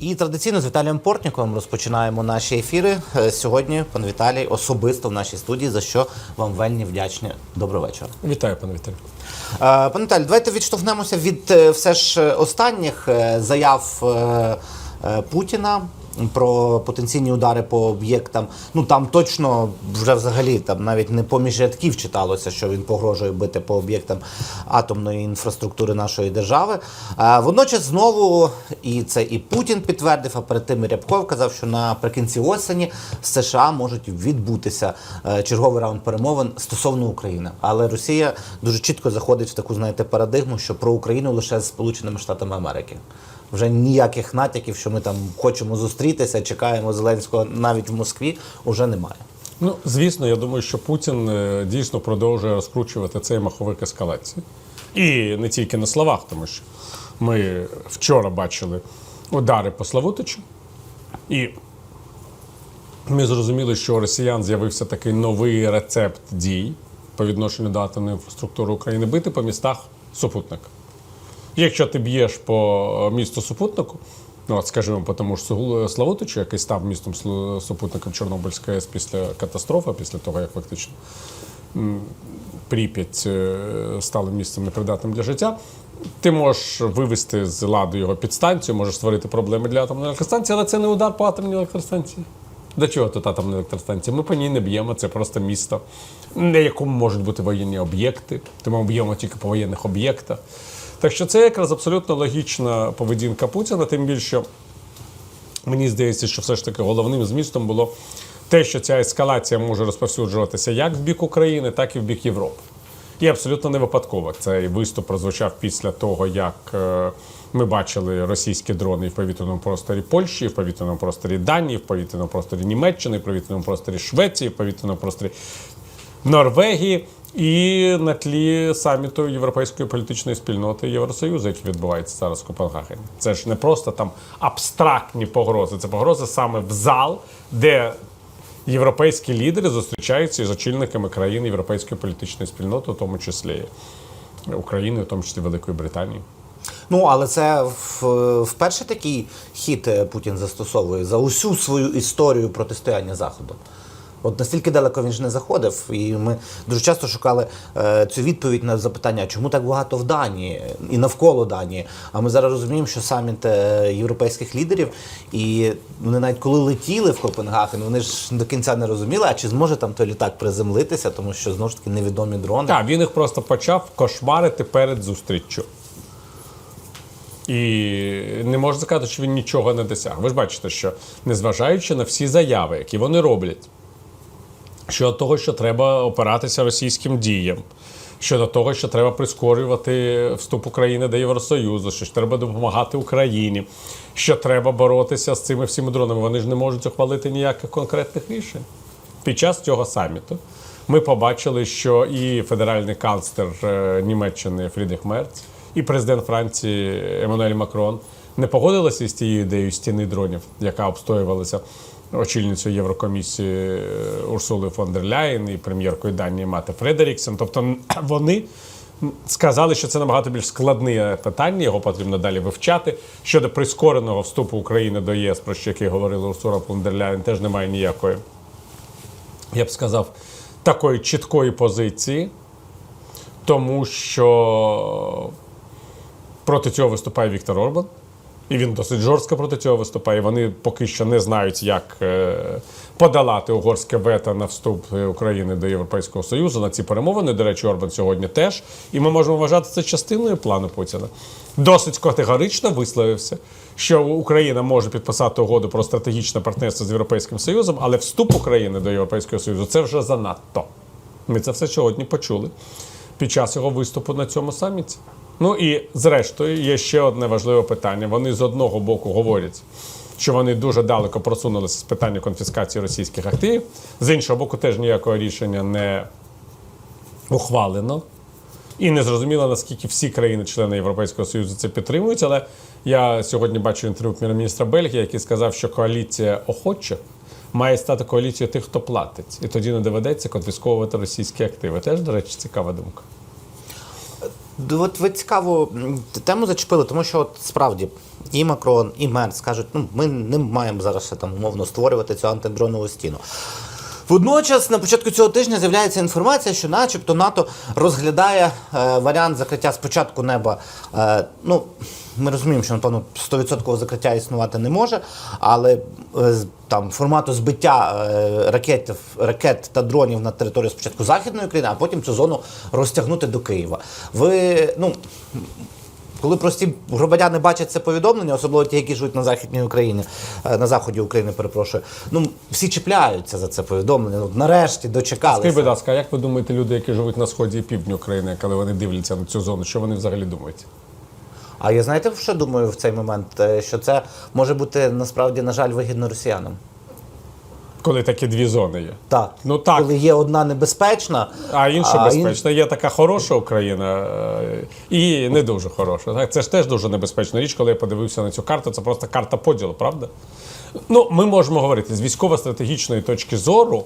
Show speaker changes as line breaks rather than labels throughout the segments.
І традиційно з Віталієм Портніковим розпочинаємо наші ефіри. Е, Сьогодні пан Віталій особисто в нашій студії, за що вам вельми вдячні. Добрий вечора.
Вітаю, пане Віталій.
Е, Пане Віталій, давайте відштовхнемося від е, все ж останніх заяв Путіна. Про потенційні удари по об'єктам. Ну там точно вже взагалі там навіть не поміж рядків читалося, що він погрожує бити по об'єктам атомної інфраструктури нашої держави. А водночас знову і це і Путін підтвердив, а перед тим і Рябков казав, що наприкінці осені США можуть відбутися е, черговий раунд перемовин стосовно України. Але Росія дуже чітко заходить в таку, знаєте, парадигму, що про Україну лише з Сполученими Штатами Америки. Вже ніяких натяків, що ми там хочемо зустрітися, чекаємо Зеленського навіть в Москві, уже немає.
Ну, звісно, я думаю, що Путін е, дійсно продовжує розкручувати цей маховик ескалації. І не тільки на словах, тому що ми вчора бачили удари по Славутичу, і ми зрозуміли, що у росіян з'явився такий новий рецепт дій по відношенню до атомної інфраструктури України бити по містах супутника. Якщо ти б'єш по місту супутнику, ну от скажімо, по тому ж Славутичу, який став містом супутником Чорнобильської АЕС після катастрофи, після того, як фактично Прип'ять е, стало місцем непридатним для життя. Ти можеш вивести з ладу його підстанцію, можеш створити проблеми для атомної електростанції, але це не удар по атомній електростанції. До чого тут атомна електростанція? Ми по ній не б'ємо, це просто місто, на якому можуть бути воєнні об'єкти, тому б'ємо тільки по воєнних об'єктах. Так що це якраз абсолютно логічна поведінка Путіна, тим більше мені здається, що все ж таки головним змістом було те, що ця ескалація може розповсюджуватися як в бік України, так і в бік Європи. І абсолютно не випадково цей виступ прозвучав після того, як е, ми бачили російські дрони в повітряному просторі Польщі, в повітряному просторі Данії, в повітряному просторі Німеччини, в повітряному просторі Швеції, в повітряному просторі Норвегії. І на тлі саміту Європейської політичної спільноти Євросоюзу, який відбувається зараз в Копенгагені. Це ж не просто там абстрактні погрози, це погрози саме в зал, де європейські лідери зустрічаються із очільниками країн Європейської політичної спільноти, у тому числі України, у тому числі Великої Британії.
Ну але це вперше такий хід е, Путін застосовує за усю свою історію протистояння Заходу. От настільки далеко він ж не заходив, і ми дуже часто шукали е, цю відповідь на запитання, чому так багато в Данії і навколо Данії. А ми зараз розуміємо, що саміт е, європейських лідерів, і вони навіть коли летіли в Копенгаген, вони ж до кінця не розуміли, а чи зможе там той літак приземлитися, тому що знову ж таки невідомі дрони.
Так, він їх просто почав кошмарити перед зустріччю. І не можна сказати, що він нічого не досяг. Ви ж бачите, що незважаючи на всі заяви, які вони роблять, щодо того, що треба опиратися російським діям, щодо того, що треба прискорювати вступ України до Євросоюзу, що треба допомагати Україні, що треба боротися з цими всіми дронами. Вони ж не можуть ухвалити ніяких конкретних рішень. Під час цього саміту ми побачили, що і федеральний канцлер е, Німеччини Фрідріх Мерц, і президент Франції Еммануель Макрон не погодилися з тією ідеєю стіни дронів, яка обстоювалася очільницею Єврокомісії е, Урсулою фон дер Ляєн і прем'єркою Данії Мате Фредеріксен. Тобто вони сказали, що це набагато більш складне питання, його потрібно далі вивчати. Щодо прискореного вступу України до ЄС, про що який говорила Урсула фон дер Ляєн, теж немає ніякої я б сказав, такої чіткої позиції, тому що проти цього виступає Віктор Орбан. І він досить жорстко проти цього виступає. Вони поки що не знають, як е, подолати угорське вето на вступ України до Європейського Союзу. На ці перемовини, до речі, Орбан сьогодні теж. І ми можемо вважати це частиною плану Путіна. Досить категорично висловився, що Україна може підписати угоду про стратегічне партнерство з Європейським Союзом, але вступ України до Європейського Союзу це вже занадто. Ми це все сьогодні почули під час його виступу на цьому саміті. Ну і зрештою є ще одне важливе питання. Вони з одного боку говорять, що вони дуже далеко просунулися з питання конфіскації російських активів. З іншого боку, теж ніякого рішення не ухвалено. І не зрозуміло, наскільки всі країни-члени Європейського Союзу це підтримують. Але я сьогодні бачу інтерв'ю прем'єр-міністра Бельгії, який сказав, що коаліція охочих має стати коаліцією тих, хто платить. І тоді не доведеться конфісковувати російські активи. Теж, до речі, цікава думка.
От ви цікаву тему зачепили, тому що от справді і Макрон, і Мерц кажуть, ну ми не маємо зараз там умовно створювати цю антидронову стіну. Водночас на початку цього тижня з'являється інформація, що, начебто, НАТО розглядає е, варіант закриття спочатку неба. Е, ну, ми розуміємо, що напевно 100% закриття існувати не може, але е, там формату збиття е, ракет, ракет та дронів на територію спочатку Західної України, а потім цю зону розтягнути до Києва. Ви ну. Коли прості громадяни бачать це повідомлення, особливо ті, які живуть на західній Україні, е, на заході України, перепрошую, ну всі чіпляються за це повідомлення. Ну нарешті
Скажіть, будь ласка, а як ви думаєте, люди, які живуть на сході і півдні України, коли вони дивляться на цю зону, що вони взагалі думають?
А я знаєте, що думаю в цей момент? Е, Що це може бути насправді, на жаль, вигідно росіянам.
Коли такі дві зони є?
Так,
Ну, так.
коли є одна небезпечна,
А інша
А
безпечна. Є така хороша Україна е, і не дуже хороша. Так? Це ж теж дуже небезпечна річ, коли я подивився на цю карту. Це просто карта поділу, правда? Ну, ми можемо говорити з військово-стратегічної точки зору.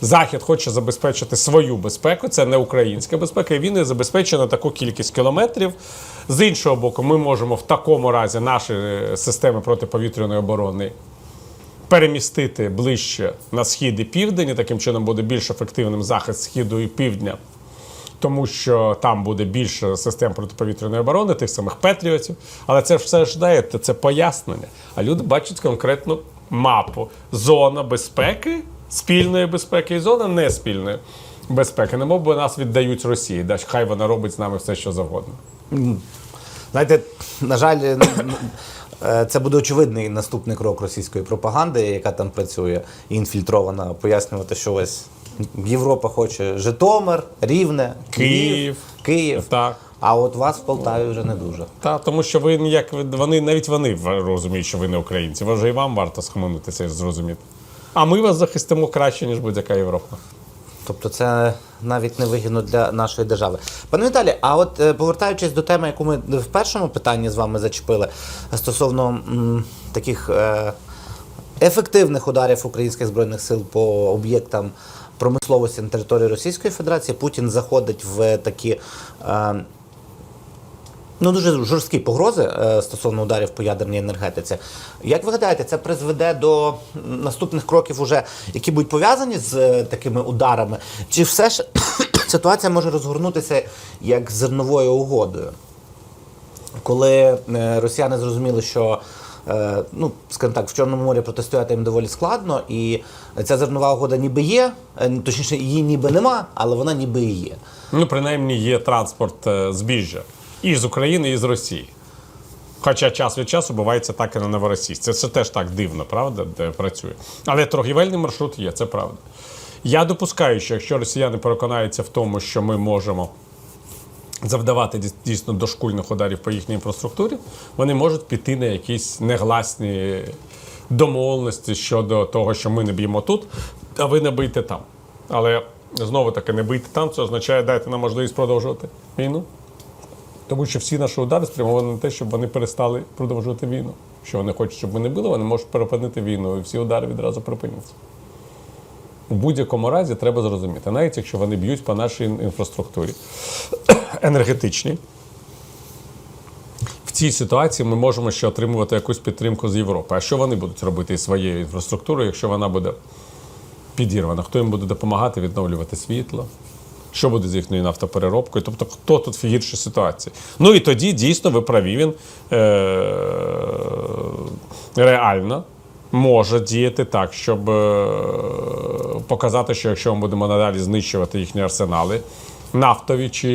Захід хоче забезпечити свою безпеку, це не українська безпека, і він не забезпечує на таку кількість кілометрів. З іншого боку, ми можемо в такому разі наші е, системи протиповітряної оборони перемістити ближче на схід і південь, і таким чином буде більш ефективним захист східу і півдня, тому що там буде більше систем протиповітряної оборони, тих самих Петріотів. Але це ж все ж знаєте, це пояснення. А люди бачать конкретну мапу. Зона безпеки, спільної безпеки і зона неспільної безпеки. Не мов би нас віддають Росії. Да, хай вона робить з нами все, що завгодно.
Знаєте, на жаль, це буде очевидний наступний крок російської пропаганди, яка там працює, інфільтрована, пояснювати, що ось Європа хоче Житомир, Рівне,
Київ.
Київ.
Так.
А от вас в Полтаві вже не дуже.
Та тому що ви ніяк вони навіть вони розуміють, що ви не українці. Вже і вам варто схаменутися і зрозуміти. А ми вас захистимо краще, ніж будь-яка Європа.
Тобто це навіть не вигідно для нашої держави. Пане Віталі, а от е, повертаючись до теми, яку ми в першому питанні з вами зачепили, стосовно м, таких е, ефективних ударів українських збройних сил по об'єктам промисловості на території Російської Федерації, Путін заходить в такі. Е, Ну, дуже жорсткі погрози е, стосовно ударів по ядерній енергетиці. Як ви гадаєте, це призведе до наступних кроків, уже, які будуть пов'язані з е, такими ударами? Чи все ж ситуація може розгорнутися як зерновою угодою? Коли е, росіяни зрозуміли, що ну, скажімо так, в Чорному морі протистояти їм доволі складно, і ця зернова угода ніби є, точніше, її ніби нема, але вона ніби і є.
Ну, принаймні, є транспорт збіжжя і з України, і з Росії. Хоча час від часу бувається так і на Новоросійськ. Це, це теж так дивно, правда, де працює. Але торгівельний маршрут є, це правда. Я допускаю, що якщо росіяни переконаються в тому, що ми можемо завдавати дійсно дошкульних ударів по їхній інфраструктурі, вони можуть піти на якісь негласні домовленості щодо того, що ми не б'ємо тут, а ви не бийте там. Але знову таки, не бийте там, це означає дайте нам можливість продовжувати війну. Тому що всі наші удари спрямовані на те, щоб вони перестали продовжувати війну. Що вони хочуть, щоб ми не били, вони можуть перепинити війну, і всі удари відразу припиняться. У будь-якому разі треба зрозуміти, навіть якщо вони б'ють по нашій інфраструктурі енергетичній, в цій ситуації ми можемо ще отримувати якусь підтримку з Європи. А що вони будуть робити із своєю інфраструктурою, якщо вона буде підірвана? Хто їм буде допомагати відновлювати світло? Що буде з їхньою нафтопереробкою? Тобто, хто тут в гіршій ситуації? Ну і тоді дійсно ви праві, він е- реально може діяти так, щоб е- показати, що якщо ми будемо надалі знищувати їхні арсенали, нафтові чи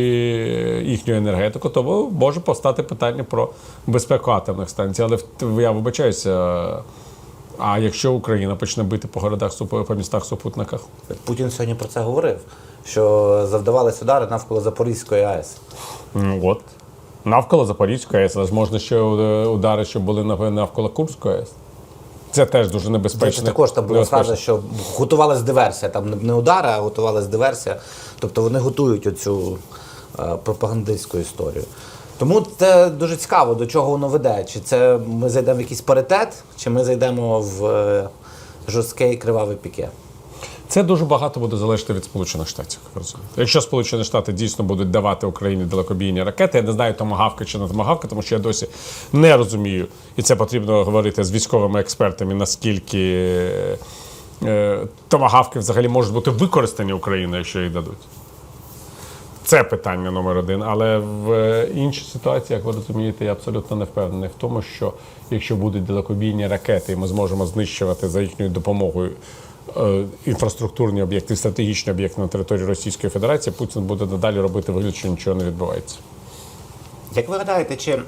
їхню енергетику, то може постати питання про безпеку атомних станцій. Але я вибачаюся. А якщо Україна почне бити по городах по містах супутниках?
Путін сьогодні про це говорив, що завдавались удари навколо Запорізької АЕС.
Ну, От. Навколо Запорізької АЕС, але ж можна ще е, удари, що були навколо Курської АЕС. Це теж дуже
Це
небезпечно.
також там була фраза, що готувалась диверсія. Там не- не удари, а готувалась диверсія. Тобто вони готують оцю е, пропагандистську історію. Тому це дуже цікаво, до чого воно веде. Чи це ми зайдемо в якийсь паритет, чи ми зайдемо в е, жорстке і криваве піке.
Це дуже багато буде залежати від Сполучених Штатів. як. Якщо Сполучені Штати дійсно будуть давати Україні далекобійні ракети, я не знаю, томагавка чи не томагавка, тому що я досі не розумію, і це потрібно говорити з військовими експертами, наскільки е, томагавки взагалі можуть бути використані Україною, якщо їх дадуть. Це питання номер один. Але в е, іншій ситуації, як ви розумієте, я абсолютно не впевнений в тому, що якщо будуть далекобійні ракети, і ми зможемо знищувати за їхньою допомогою е, інфраструктурні об'єкти, стратегічні об'єкти на території Російської Федерації, Путін буде надалі робити вигляд, що нічого не відбувається.
Як ви гадаєте, чи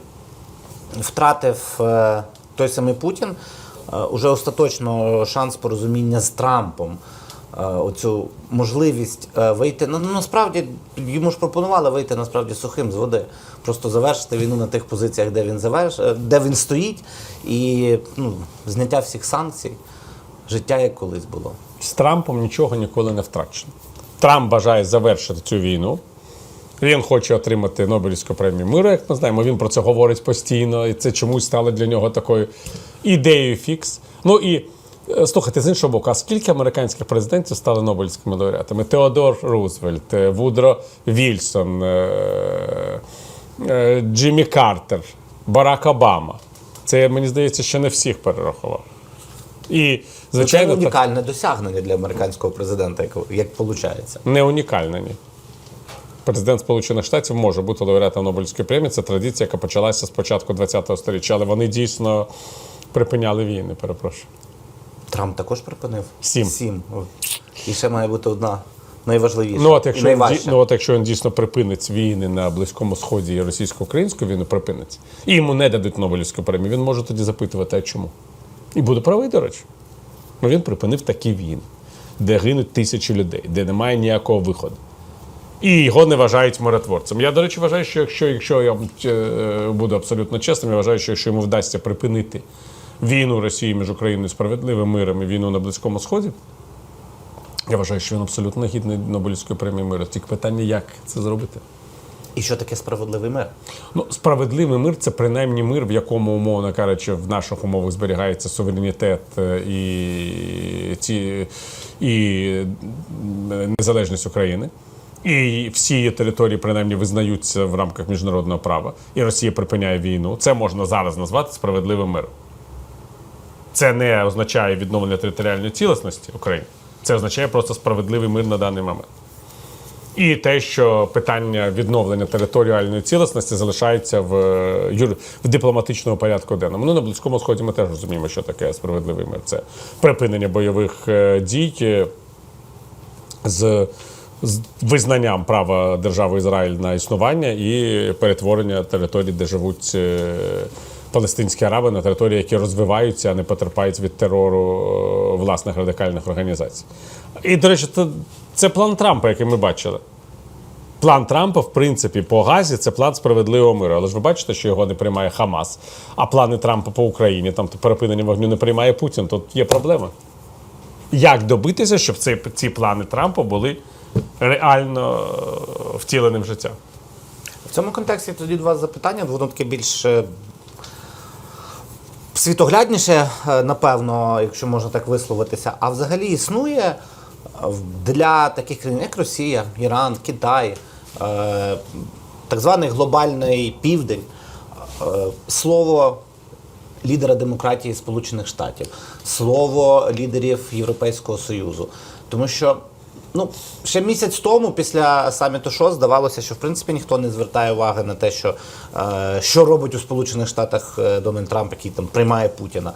втратив е, той самий Путін уже остаточно шанс порозуміння з Трампом? Е, Оцю можливість е, вийти. Ну насправді йому ж пропонували вийти насправді сухим з води, просто завершити війну на тих позиціях, де він заверш, е, де він стоїть, і ну, зняття всіх санкцій, життя як колись було.
З Трампом нічого ніколи не втрачено. Трамп бажає завершити цю війну. Він хоче отримати Нобелівську премію миру, як ми знаємо. Він про це говорить постійно, і це чомусь стало для нього такою ідеєю фікс. Ну і слухайте, з іншого боку, а скільки американських президентів стали Нобелівськими лауреатами? Теодор Рузвельт, е, Вудро Вільсон, е, е, Джиммі Картер, Барак Обама. Це, мені здається, ще не всіх перерахував. І,
Це
звичайно, так-
унікальне досягнення для американського президента, як, як виходить.
не унікальна, ні. Президент Сполучених Штатів може бути лауреатом Нобелівської премії. Це традиція, яка почалася з початку ХХ століття, але вони дійсно припиняли війни, перепрошую.
Трамп також припинив?
Сім.
Сім. І ще має бути одна найважливіша.
Ну от,
і
якщо він, ну, от якщо він дійсно припинить війни на Близькому Сході і російсько-українську війну припинить, і йому не дадуть Нобелівську премію, він може тоді запитувати, а чому? І буде правий, до речі. Ну він припинив такі війни, де гинуть тисячі людей, де немає ніякого виходу. І його не вважають миротворцем. Я, до речі, вважаю, що якщо, якщо я е, буду абсолютно чесним, я вважаю, що якщо йому вдасться припинити війну Росії між Україною справедливим миром і війну на Близькому Сході, я вважаю, що він абсолютно гідний Нобелівської премії миру. Тільки питання, як це зробити.
І що таке справедливий мир?
Ну, справедливий мир це принаймні мир, в якому, умовно кажучи, в наших умовах зберігається суверенітет е, і, ці, і незалежність України. І всі її території принаймні визнаються в рамках міжнародного права, і Росія припиняє війну. Це можна зараз назвати справедливим миром. Це не означає відновлення територіальної цілісності України. Це означає просто справедливий мир на даний момент. І те, що питання відновлення територіальної цілісності залишається в, е, юр... в дипломатичному порядку денному. Ну, на Близькому Сході ми теж розуміємо, що таке справедливий мир. Це припинення бойових е, дій е, з, з визнанням права держави Ізраїль на існування і перетворення територій, де живуть палестинські араби, на території, які розвиваються, а не потерпають від терору е, власних радикальних організацій. І, до речі, це, це план Трампа, який ми бачили. План Трампа, в принципі, по Газі це план справедливого миру. Але ж ви бачите, що його не приймає Хамас. А плани Трампа по Україні, там перепинення вогню не приймає Путін. Тут є проблема. Як добитися, щоб ці, ці плани Трампа були реально е, втіленим в життя?
В цьому контексті тоді до вас запитання, воно таке більш е, світоглядніше, е, напевно, якщо можна так висловитися. А взагалі існує е, для таких країн, як Росія, Іран, Китай, е, так званий глобальний південь, слово лідера демократії Сполучених Штатів, слово лідерів Європейського Союзу. Тому що ну, ще місяць тому, після саміту ШОС, здавалося, що в принципі ніхто не звертає уваги на те, що, е, що робить у Сполучених Штатах е, Дональд Трамп, який там приймає Путіна.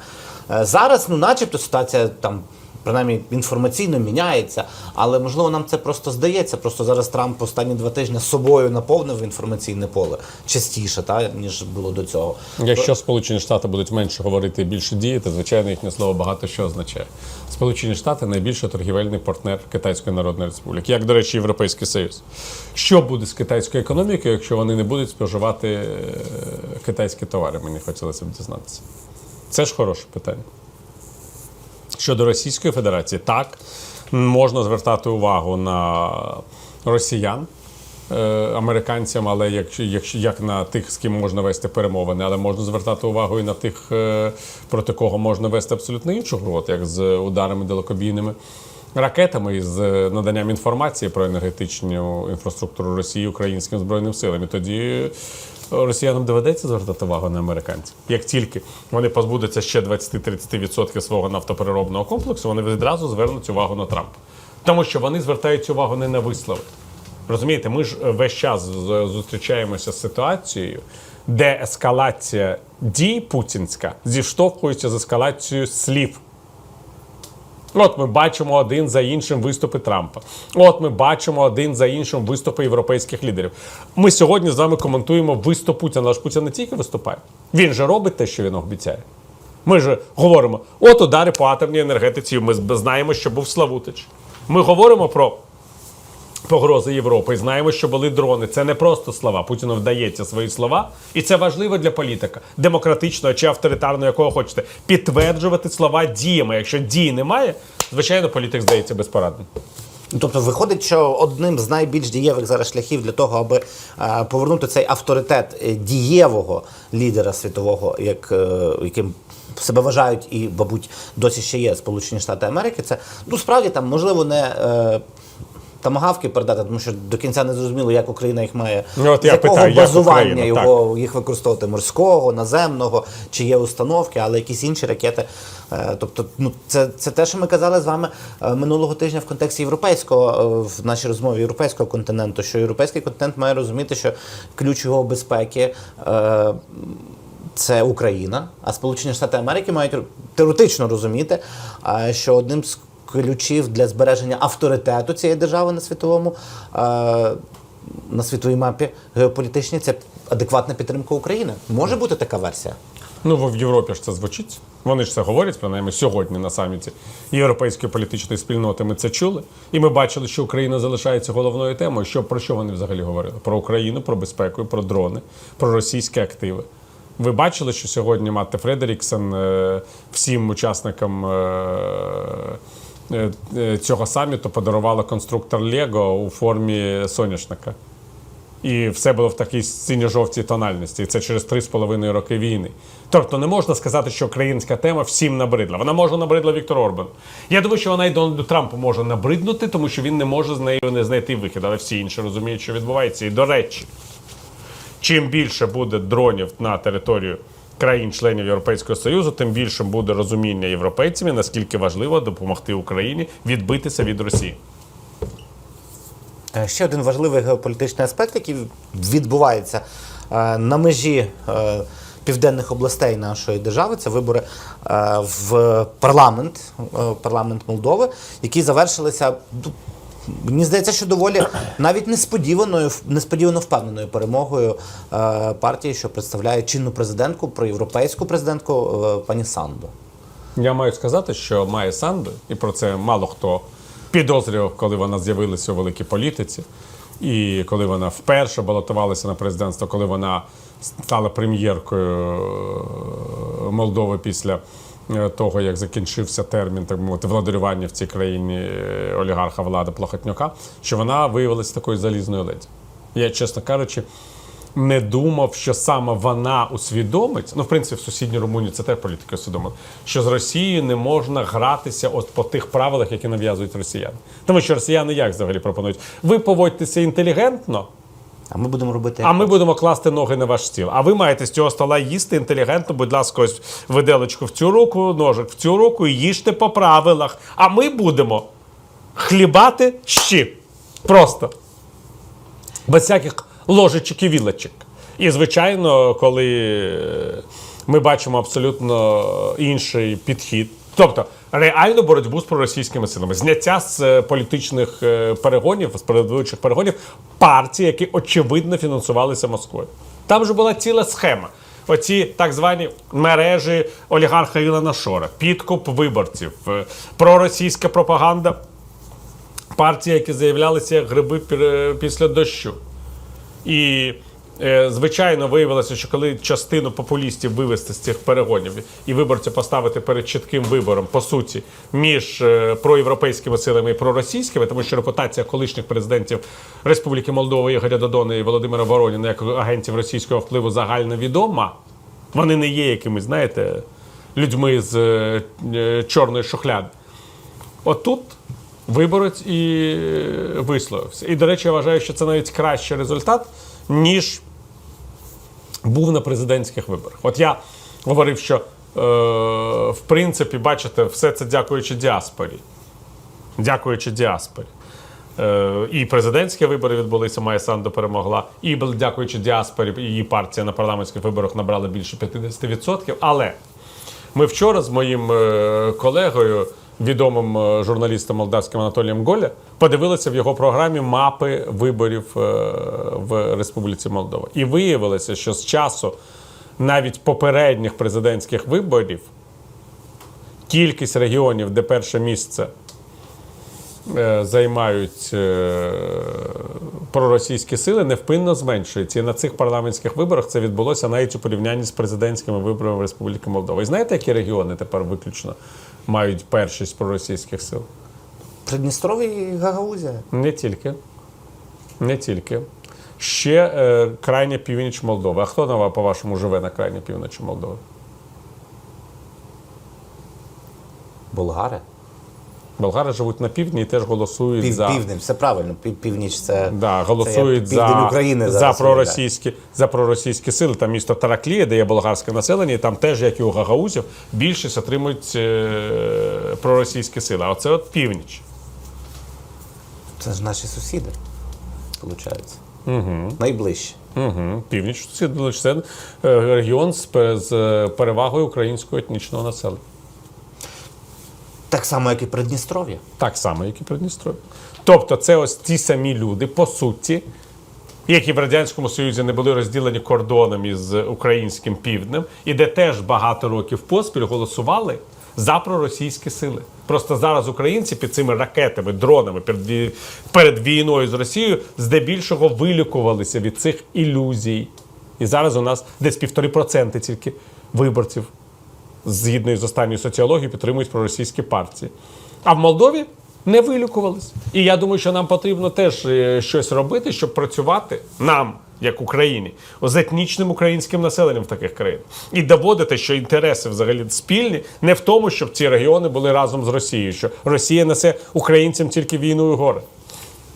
Е, зараз, ну, начебто, ситуація там. Принаймні інформаційно міняється, але можливо нам це просто здається. Просто зараз Трамп останні два тижні собою наповнив інформаційне поле частіше, та ніж було до цього.
Якщо Сполучені Штати будуть менше говорити і більше діяти, звичайно, їхнє слово багато що означає. Сполучені Штати найбільший торгівельний партнер Китайської Народної Республіки, як, до речі, Європейський Союз. Що буде з китайською економікою, якщо вони не будуть споживати е, китайські товари? Мені хотілося б дізнатися. Це ж хороше питання. Щодо Російської Федерації, так можна звертати увагу на росіян. е, Американцям, але як, якщо як на тих, з ким можна вести перемовини, але можна звертати увагу і на тих, е, проти кого можна вести абсолютно іншу гру, от як з ударами далекобійними ракетами з е, наданням інформації про енергетичну інфраструктуру Росії українським збройним силам. І тоді е, росіянам доведеться звертати увагу на американців. Як тільки вони позбудуться ще 20-30% свого нафтопереробного комплексу, вони відразу звернуть увагу на Трампа. Тому що вони звертають увагу не на вислови. Розумієте, ми ж е, весь час зустрічаємося з ситуацією, де ескалація дій путінська зіштовхується з ескалацією слів. От ми бачимо один за іншим виступи Трампа. От ми бачимо один за іншим виступи європейських лідерів. Ми сьогодні з вами коментуємо виступ Путіна. Але ж Путін не тільки виступає, він же робить те, що він обіцяє. Ми ж говоримо: от удари по атомній енергетиці. Ми знаємо, що був Славутич. Ми говоримо про погрози Європи. Знаємо, що були дрони. Це не просто слова. Путіну вдається свої слова, і це важливо для політика, демократичного чи авторитарного, якого хочете, підтверджувати слова діями. Якщо дій немає, звичайно, політик здається безпорадним.
Тобто виходить, що одним з найбільш дієвих зараз шляхів для того, аби е, повернути цей авторитет е, дієвого лідера світового, як, е, яким себе вважають і, мабуть, досі ще є Сполучені Штати Америки, це ну справді там можливо не. Тамагавки передати, тому що до кінця не зрозуміло, як Україна їх має
Ну, от
з
я
якого
питаю, як
базування
Україна,
його їх використовувати морського, наземного, чи є установки, але якісь інші ракети. Е, Тобто, ну це, це те, що ми казали з вами е, минулого тижня в контексті європейського е, в нашій розмові європейського континенту. Що європейський континент має розуміти, що ключ його безпеки. Це Україна, а Сполучені Штати Америки мають теоретично розуміти, що одним з ключів для збереження авторитету цієї держави на світовому е, на світовій мапі геополітичній це адекватна підтримка України. Може бути така версія.
Ну, в Європі ж це звучить. Вони ж це говорять, принаймні сьогодні на саміті європейської політичної спільноти. Ми це чули. І ми бачили, що Україна залишається головною темою. Що про що вони взагалі говорили? Про Україну, про безпеку, про дрони, про російські активи. Ви бачили, що сьогодні Матте Фредеріксен е, всім учасникам е, цього саміту подарувала конструктор Лего у формі соняшника. І все було в такій синьо-жовтій тональності. І це через 3,5 роки війни. Тобто не можна сказати, що українська тема всім набридла. Вона може набридла Віктору Орбану. Я думаю, що вона і Дональду Трампу може набриднути, тому що він не може з нею не знайти вихід, але всі інші розуміють, що відбувається. І до речі, чим більше буде дронів на територію країн-членів Європейського Союзу, тим більше буде розуміння європейцями, наскільки важливо допомогти Україні відбитися від Росії.
Е, Ще один важливий геополітичний аспект, який відбувається е, на межі е, південних областей нашої держави, це вибори в парламент, парламент Молдови, які завершилися. Мені здається, що доволі навіть несподіваною, несподівано впевненою перемогою е, партії, що представляє чинну президентку, проєвропейську президентку е, пані Санду.
Я маю сказати, що Майя Санду, і про це мало хто підозрював, коли вона з'явилася у великій політиці, і коли вона вперше балотувалася на президентство, коли вона стала прем'єркою е, Молдови після того, як закінчився термін так мовити, владарювання в цій країні е, олігарха влади Плохотнюка, що вона виявилася такою залізною леді. Я, чесно кажучи, не думав, що саме вона усвідомить. Ну, в принципі, в сусідній Румунії це теж політики усвідомили, що з Росією не можна гратися от по тих правилах, які нав'язують росіяни. Тому що росіяни як взагалі пропонують? Ви поводьтеся інтелігентно,
А ми будемо робити
а ми будемо класти ноги на ваш стіл. А ви маєте з цього стола їсти інтелігентно, будь ласка, ось виделочку в цю руку, ножик в цю руку і їжте по правилах. А ми будемо хлібати щі. Просто. Без всяких ложечок і вілочок. І, звичайно, коли е, ми бачимо абсолютно інший підхід, тобто реальну боротьбу з проросійськими силами, зняття з е, політичних е, перегонів, з передвиборчих перегонів партій, які очевидно фінансувалися Москвою. Там же була ціла схема. Оці так звані мережі олігарха Ілона Шора, підкуп виборців, е, проросійська пропаганда партії, які заявлялися як гриби після дощу. І, звичайно, виявилося, що коли частину популістів вивести з цих перегонів і виборця поставити перед чітким вибором, по суті, між е, проєвропейськими силами і проросійськими, тому що репутація колишніх президентів Республіки Молдова Ігоря Додона і Володимира Вороніна як агентів російського впливу загально відома. Вони не є якимись, знаєте, людьми з е, е, чорної шухляди. Отут виборець і е, висловився. І, до речі, я вважаю, що це навіть кращий результат, ніж був на президентських виборах. От я говорив, що е, в принципі, бачите, все це дякуючи діаспорі. Дякуючи діаспорі. Е, і президентські вибори відбулися, Майя Санду перемогла. І дякуючи діаспорі, її партія на парламентських виборах набрала більше 50%. Але ми вчора з моїм е, колегою, відомим е, журналістом молдавським Анатолієм Голя, подивилися в його програмі мапи виборів е, в Республіці Молдова. І виявилося, що з часу навіть попередніх президентських виборів кількість регіонів, де перше місце е, займають проросійські сили, невпинно зменшується. І на цих парламентських виборах це відбулося навіть у порівнянні з президентськими виборами в Республіки Молдова. І знаєте, які регіони тепер виключно мають першість проросійських сил?
Придністров'я і Гагаузія.
Не тільки. Не тільки. Ще е, крайня північ Молдови. А хто на по-вашому живе на крайній півночі Молдови?
Болгари.
Болгари живуть на півдні і теж голосують
Пів,
за
Південь, все правильно. Пів, північ це.
Да, голосують
південь
за,
України
за, проросійські, за проросійські сили. Там місто Тараклія, де є болгарське населення, і там теж, як і у Гагаузів, більшість отримують е, проросійські сили. А оце от північ.
Це ж наші сусіди, виходить. Угу. Найближчі.
Угу. Північ це, це е, регіон з, з перевагою українського етнічного населення.
Так само, як і Придністров'я.
Так само, як і Придністров'я. Тобто, це ось ті самі люди, по суті, які в Радянському Союзі не були розділені кордоном із українським півднем, і де теж багато років поспіль голосували за проросійські сили. Просто зараз українці під цими ракетами, дронами перед, перед війною з Росією здебільшого вилікувалися від цих ілюзій. І зараз у нас десь півтори проценти тільки виборців згідно із останньою соціологією, підтримують проросійські партії. А в Молдові не вилікувались. І я думаю, що нам потрібно теж е, щось робити, щоб працювати нам, як Україні, з етнічним українським населенням в таких країнах. І доводити, що інтереси взагалі спільні не в тому, щоб ці регіони були разом з Росією, що Росія несе українцям тільки війну і горе.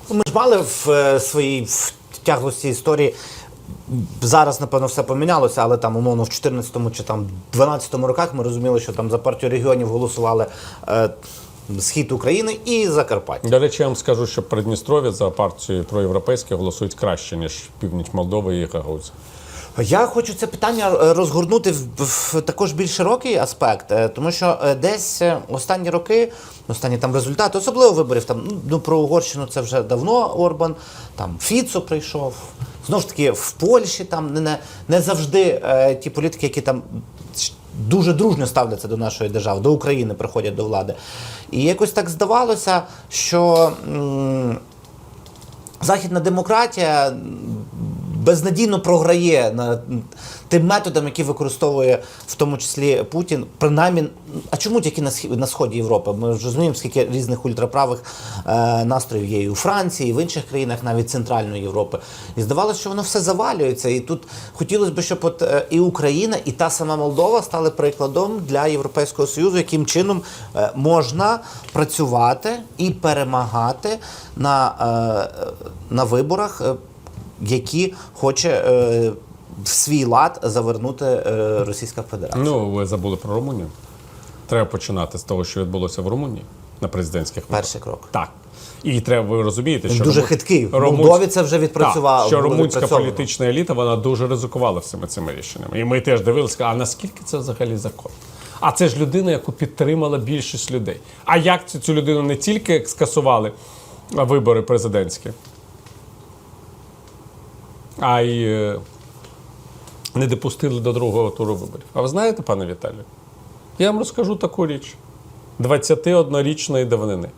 Ми ж мали в е, своїй втяглості історії. Зараз, напевно, все помінялося, але там, умовно, в 14-му чи там 12-му роках ми розуміли, що там за партію регіонів голосували е, схід України і Закарпаття.
До речі, я вам скажу, що Придністров'я за партією проєвропейське голосують краще, ніж північ Молдови і Гагаузія.
Я хочу це питання е, розгорнути в, також більш широкий аспект, е, тому що е, десь останні роки, останні там результати, особливо виборів, там ну, ну про Угорщину це вже давно Орбан, там Фіцо прийшов. Знову ж таки, в Польщі там не, не, не завжди е, ті політики, які там дуже дружньо ставляться до нашої держави, до України приходять до влади. І якось так здавалося, що. м, Західна демократія безнадійно програє на тим методом, який використовує в тому числі Путін. Принаймні, а чому тільки на схі- на сході Європи? Ми ж розуміємо, скільки різних ультраправих е, настроїв є і у Франції, і в інших країнах, навіть Центральної Європи. І здавалося, що воно все завалюється. І тут хотілося б, щоб от е, і Україна, і та сама Молдова стали прикладом для Європейського Союзу, яким чином е, можна працювати і перемагати на, е, на виборах, е, які хоче е, в свій лад завернути е, Російська Федерація.
Ну, ви забули про Румунію. Треба починати з того, що відбулося в Румунії на президентських виборах.
Перший крок.
Так. І треба, ви розумієте, що
дуже
румун-
хиткий. В
румунсь-
Молдові це вже відпрацювало.
Що румунська політична еліта вона дуже ризикувала всіми цими рішеннями. І ми теж дивилися, а наскільки це взагалі закон? А це ж людина, яку підтримала більшість людей. А як цю, цю людину не тільки скасували вибори президентські, а й е, не допустили до другого туру виборів. А ви знаєте, пане Віталію? Я вам розкажу таку річ: 21-річної давнини.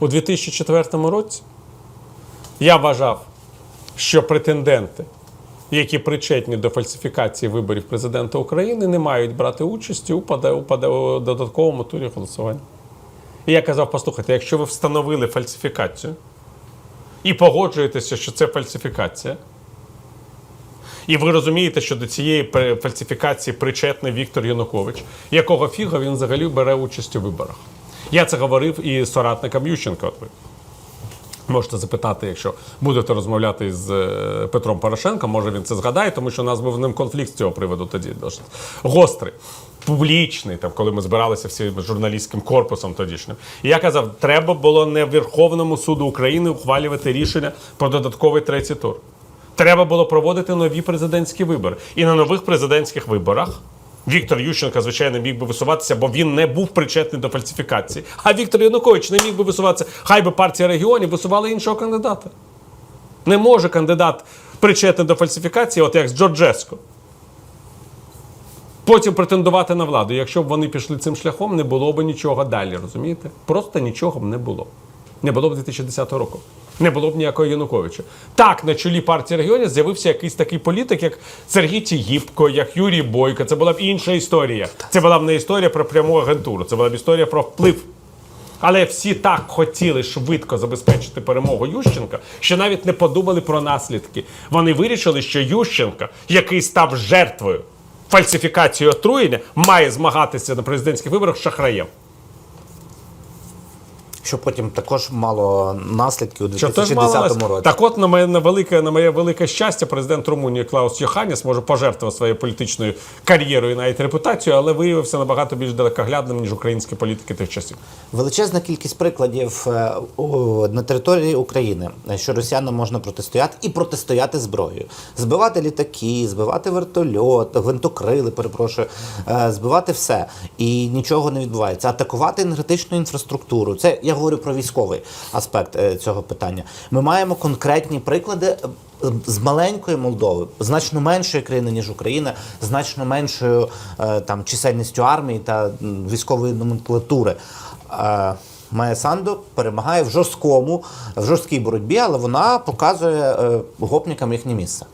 У 2004 році я вважав, що претенденти, які причетні до фальсифікації виборів президента України, не мають брати участі у у додатковому турі голосування. І я казав: послухайте, якщо ви встановили фальсифікацію і погоджуєтеся, що це фальсифікація, і ви розумієте, що до цієї фальсифікації причетний Віктор Янукович, якого фіга він взагалі бере участь у виборах. Я це говорив і соратникам Ющенка. Можете запитати, якщо будете розмовляти з е, Петром Порошенком, може він це згадає, тому що у нас був ним конфлікт з цього приводу тоді досить гострий, публічний, там, коли ми збиралися всі журналістським корпусом тодішнім. І я казав, треба було не Верховному суду України ухвалювати рішення про додатковий третій тур. Треба було проводити нові президентські вибори. І на нових президентських виборах Віктор Ющенко, звичайно, міг би висуватися, бо він не був причетний до фальсифікації. А Віктор Янукович не міг би висуватися. Хай би партія регіонів висувала іншого кандидата. Не може кандидат причетний до фальсифікації, от як з Джорджеско. Потім претендувати на владу. Якщо б вони пішли цим шляхом, не було б нічого далі, розумієте? Просто нічого б не було. Не було б 2010 року. Не було б ніякого Януковича. Так, на чолі партії регіонів з'явився якийсь такий політик, як Сергій Тігіпко, як Юрій Бойко. Це була б інша історія. Це була б не історія про пряму агентуру, це була б історія про вплив. Але всі так хотіли швидко забезпечити перемогу Ющенка, що навіть не подумали про наслідки. Вони вирішили, що Ющенка, який став жертвою фальсифікації отруєння, має змагатися на президентських виборах шахраєм.
Що потім також мало наслідків у
Що теж
2010 році.
Так от, на моє, на, велике, на моє велике щастя, президент Румунії Клаус Йоханіс може пожертвувати своєю політичною кар'єрою і навіть репутацією, але виявився набагато більш далекоглядним, ніж українські політики тих часів.
Величезна кількість прикладів е, на території України, що росіянам можна протистояти і протистояти зброєю. Збивати літаки, збивати вертольот, гвинтокрили, перепрошую, е, збивати все. І нічого не відбувається. Атакувати енергетичну інфраструктуру. Це я говорю про військовий аспект е, цього питання. Ми маємо конкретні приклади. е, З маленької Молдови, значно меншої країни, ніж Україна, значно меншою е, там чисельністю армії та військової номенклатури. Майя Санду перемагає в жорсткому, в жорсткій боротьбі, але вона показує гопникам їхнє місце.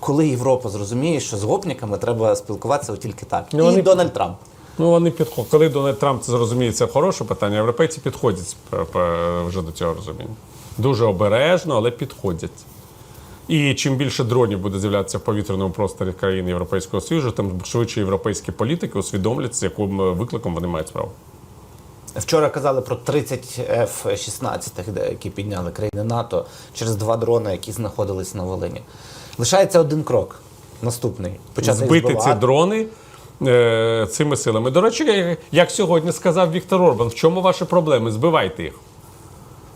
Коли Європа зрозуміє, що з гопниками треба спілкуватися тільки так.
Ну,
І
вони-
Дональд Трамп.
Ну, вони підходять. Коли Дональд Трамп це зрозуміє, це хороше питання. Європейці підходять п- п- вже до цього розуміння. Дуже обережно, але підходять. І чим більше дронів буде з'являтися в повітряному просторі країн Європейського Союзу, тим швидше європейські політики усвідомлять, з яким е, викликом вони мають справу.
Вчора казали про 30 F-16, де- які підняли країни НАТО через два дрони, які знаходились на Волині. Лишається один крок. Наступний. Почати
Збити ці дрони е, цими силами. До речі, як- сьогодні сказав Віктор Орбан, в чому ваші проблеми? Збивайте їх.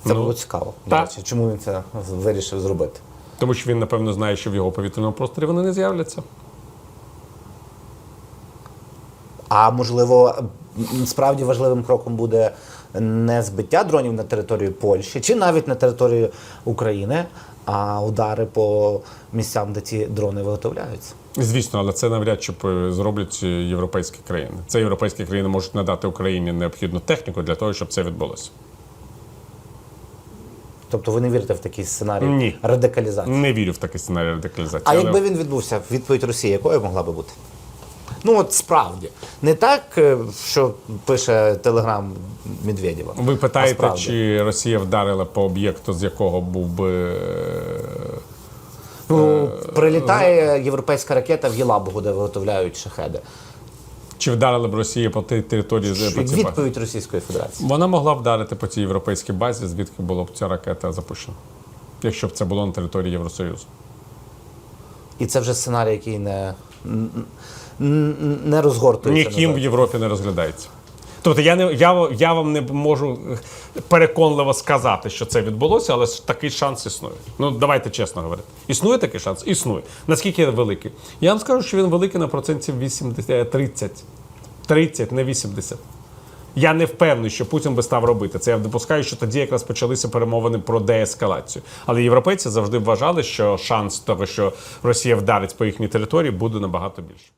Це було цікаво. До речі, чому він це вирішив зробити?
Тому що він, напевно, знає, що в його повітряному просторі вони не з'являться.
А можливо, справді важливим кроком буде не збиття дронів на території Польщі чи навіть на території України, а удари по місцям, де ці дрони виготовляються.
Звісно, але це навряд чи е, зроблять е, європейські країни. Це європейські країни можуть надати Україні необхідну техніку для того, щоб це відбулося.
Тобто ви не вірите в такий сценарій
Ні.
радикалізації.
Не вірю в такий сценарій радикалізації.
А
але-
якби він відбувся, відповідь Росії, якою могла би бути? Ну от справді. Не так, е, що пише телеграм Медведєва.
Ви питаєте, чи Росія вдарила по об'єкту, з якого був би. Е,
Ну, прилітає європейська ракета в Єлабугу, де виготовляють шахеди.
Чи вдарила б Росія по тій території по цій базі?
Відповідь Російської Федерації.
Вона могла вдарити по цій європейській базі, звідки була б ця ракета запущена, якщо б це було на території Євросоюзу.
І це вже сценарій, який не, не розгортується.
Ніким в
назад.
Європі не розглядається. Тобто я не я, я вам не можу переконливо сказати, що це відбулося, але такий шанс існує. Ну давайте чесно говорити. Існує такий шанс? Існує. Наскільки великий? Я вам скажу, що він великий на процентів 80, 30. 30, не 80. Я не впевнений, що Путін би став робити це. Я допускаю, що тоді якраз почалися перемовини про деескалацію. Але європейці завжди вважали, що шанс того, що Росія вдарить по їхній території, буде набагато більше.